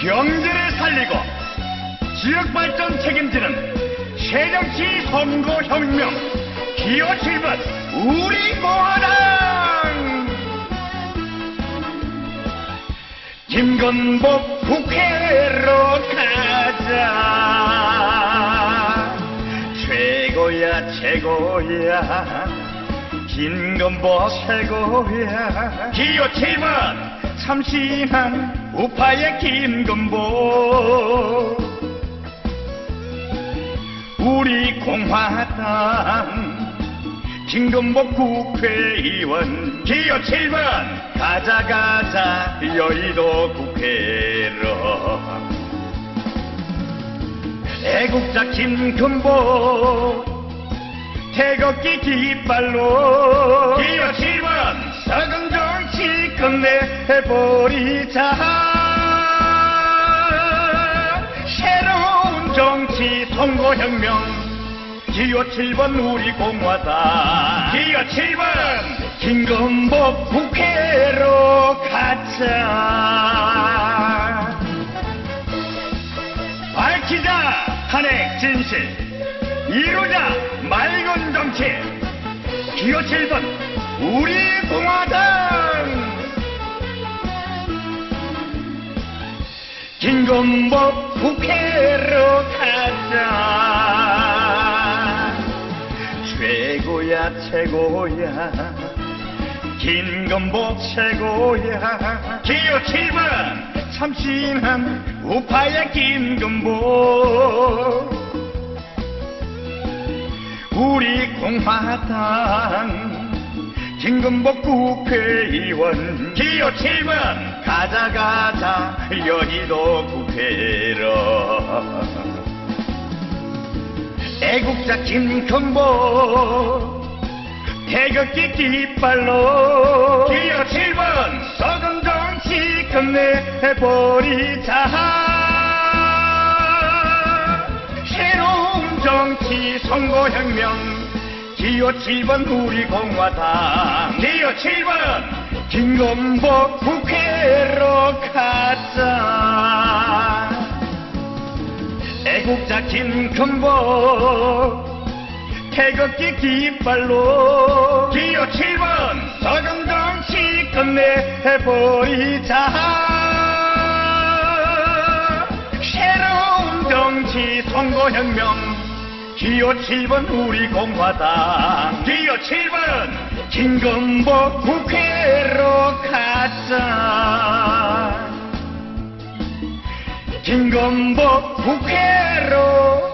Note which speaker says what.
Speaker 1: 경제를 살리고 지역 발전 책임지는 새정치 선거 혁명. 기호 7번 우리 공화당! 김건복 국회로 가자. 최고야 최고야. 김건복 최고야. 기호 7번 참신한 우파의 김건복 우리 공화당 김건복 국회의원 기호 7번 가자 가자 여의도 국회로. 애국자 김건복 태극기 깃발로. 기호 7번 서금 정치 끝내버리자. 새로운 정치 선거혁명. 기호 7번 우리 공화당. 기호 7번. 김건복 국회로 가자. 밝히자 탄핵 진실. 이루자 맑은 정치. 기호 7번 우리 공화당 김건복 국회로 가자. 최고야 최고야. 김건복 최고야. 기호 7번 참신한 우파의 김건복. 우리 공화당 김건복 국회의원. 기호 7번 가자 가자 여의도 국회로. 애국자 김건복 태극기 깃발로. 기호 7번 서금 정치 끝내버리자. 새로운 정치 선거혁명 기호 7번 우리 공화당. 기호 7번. 김건복 국회로 가자. 애국자 김건복. 태극기 깃발로. 기호 7번. 서금 정치 끝내버리자. 새로운 정치 선거혁명 기호 7번 우리 공화당. 기호 7번 김건복 국회로 가자. 김건복 국회로